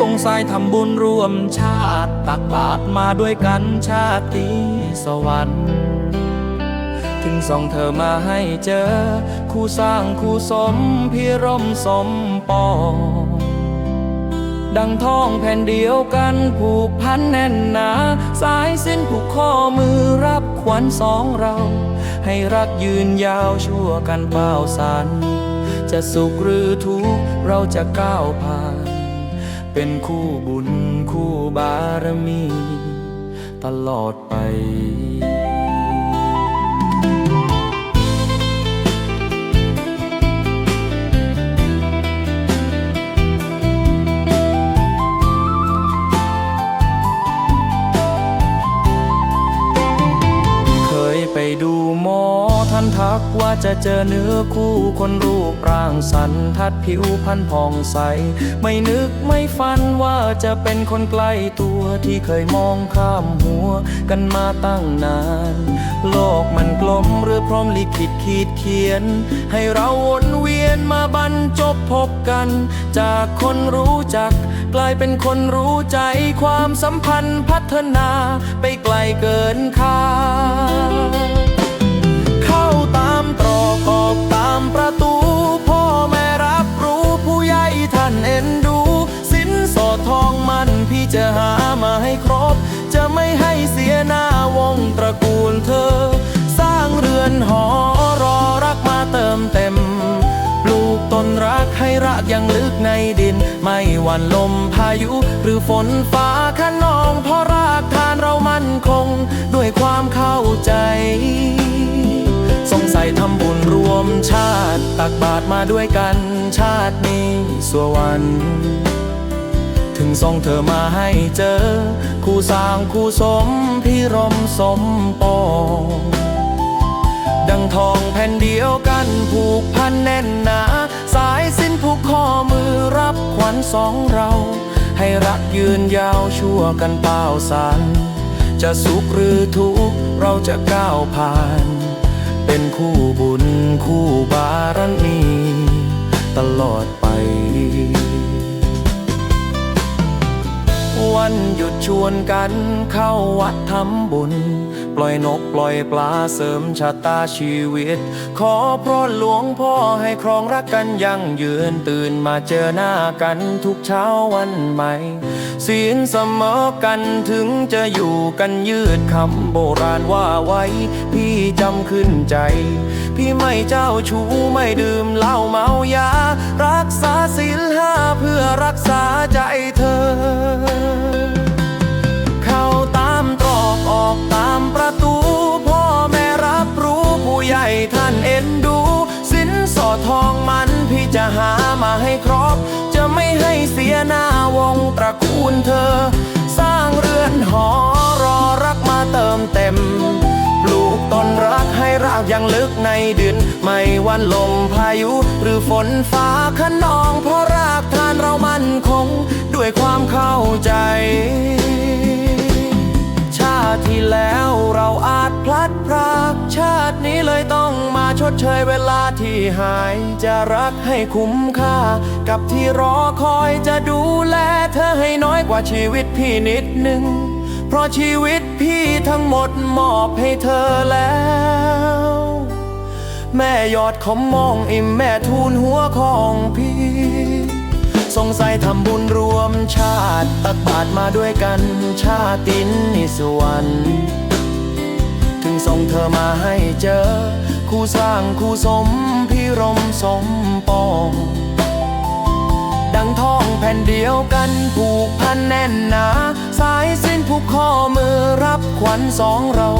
สงสัยทำบุญร่วมชาติ ตักบาตรมาด้วยกันชาติสวรรค์ ถึงส่งเธอมาให้เจอ คู่สร้างคู่สมพี่ร่มสมปองดังท้องแผ่นเดียวกันผูกพันแน่นหนา สายสิ้นผูกข้อมือรับขวัญสองเรา ให้รักยืนยาวชั่วกันเป้าสัน จะสุขหรือทุกข์เราจะก้าวผ่าน เป็นคู่บุญคู่บารมี ตลอดไปเคยไปดู ท่านทักว่าจะเจอเนื้อคู่คนรูปร่างสันทัดผิวพันผ่องใส ไม่นึกไม่ฝันว่าจะเป็นคนใกล้ตัวที่เคยมองข้ามหัวกันมาตั้งนาน โลกมันกลมหรือพร้อมลิขิตขีดเขียน ให้เราวนเวียนมาบรรจบพบกัน จากคนรู้จัก กลายเป็นคนรู้ใจความสัมพันธ์พัฒนาไปไกลเกินคาด รักให้รากยังลึกในดิน ไม่หวั่นลมพายุ หรือฝนฟ้าขนอง เพราะรากฐานเรามั่นคง ด้วยความเข้าใจ สงสัยทำบุญรวมชาติ ตักบาตรมาด้วยกันชาตินี้สวรรค์ถึงส่งเธอมาให้เจอ คู่สร้างคู่สมพี่รมสมปองดังทองแผ่นเดียวกันผูกพันแน่นหนา สายสิ้นผูกข้อมือรับขวัญสองเรา ให้รักยืนยาวชั่วกันเปล่าสัน จะสุขหรือทุกข์เราจะก้าวผ่าน เป็นคู่บุญคู่บารมีตลอดไป วันหยุดชวนกันเข้าวัดทำบุญ ปล่อยนกปล่อยปลาเสริมชะตาชีวิต ขอพระหลวงพ่อให้ครองรักกันยั่งยืนตื่นมาเจอหน้ากันทุกเช้าวันใหม่ศีลเสมอกันถึงจะอยู่กันยืดคำโบราณว่าไว้ พี่จำขึ้นใจ พี่ไม่เจ้าชู้ไม่ดื่มเหล้าเมายา รักษาศีลห้า พื่อรักษาใจเธอ เข้าตามตรอกออกตามประตู พ่อแม่รับรู้ผู้ใหญ่ท่านเอ็นดู สินสอดทองมันพี่จะหามาให้ครบ จะไม่ให้เสียหน้าวงตระกูลเธอ สร้างเรือนหอรอรักมาเติมเต็มปลูกต้นรักให้รากยังลึกในดิน ไม่วันลมพายุหรือฝนฟ้าขนอง ราะรากฐานเรามั่นคงด้วยความเข้าใจ ชาติที่แล้วเราอาจพลัดพรากชาตินี้เลยต้องมาชดเชยเวลาที่หาย จะรักให้คุ้มค่า กับที่รอคอยจะดูแลเธอให้น้อยกว่าชีวิตพี่นิดหนึ่งเพราะชีวิตพี่ทั้งหมดมอบให้เธอแล้วแม่ยอดขอมองอิ่มแม่ทูลหัวของ สงสัยทำบุญรวมชาติตักบาตรมาด้วยกันชาตินิสวรรค์ถึงส่งเธอมาให้เจอ คู่สร้างคู่สมพี่รมสมปอง ดังทองแผ่นเดียวกันผูกพันแน่นหนา สายสิ้นผูกข้อมือรับขวัญสองเรา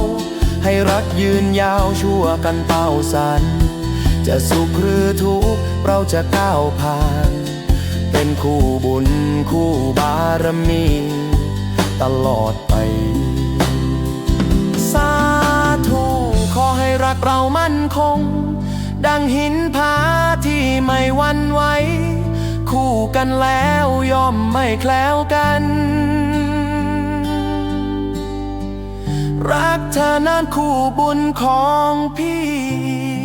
ให้รักยืนยาวชั่วกันเป้าสัน จะสุขหรือทุกข์เราจะก้าวผ่าน เป็นคู่บุญคู่บารมี ตลอดไป สาธุขอให้รักเรามั่นคง ดังหินผาที่ไม่วันไหวคู่กันแล้วย่อมไม่แคล้วกัน รักเธอนานคู่บุญของพี่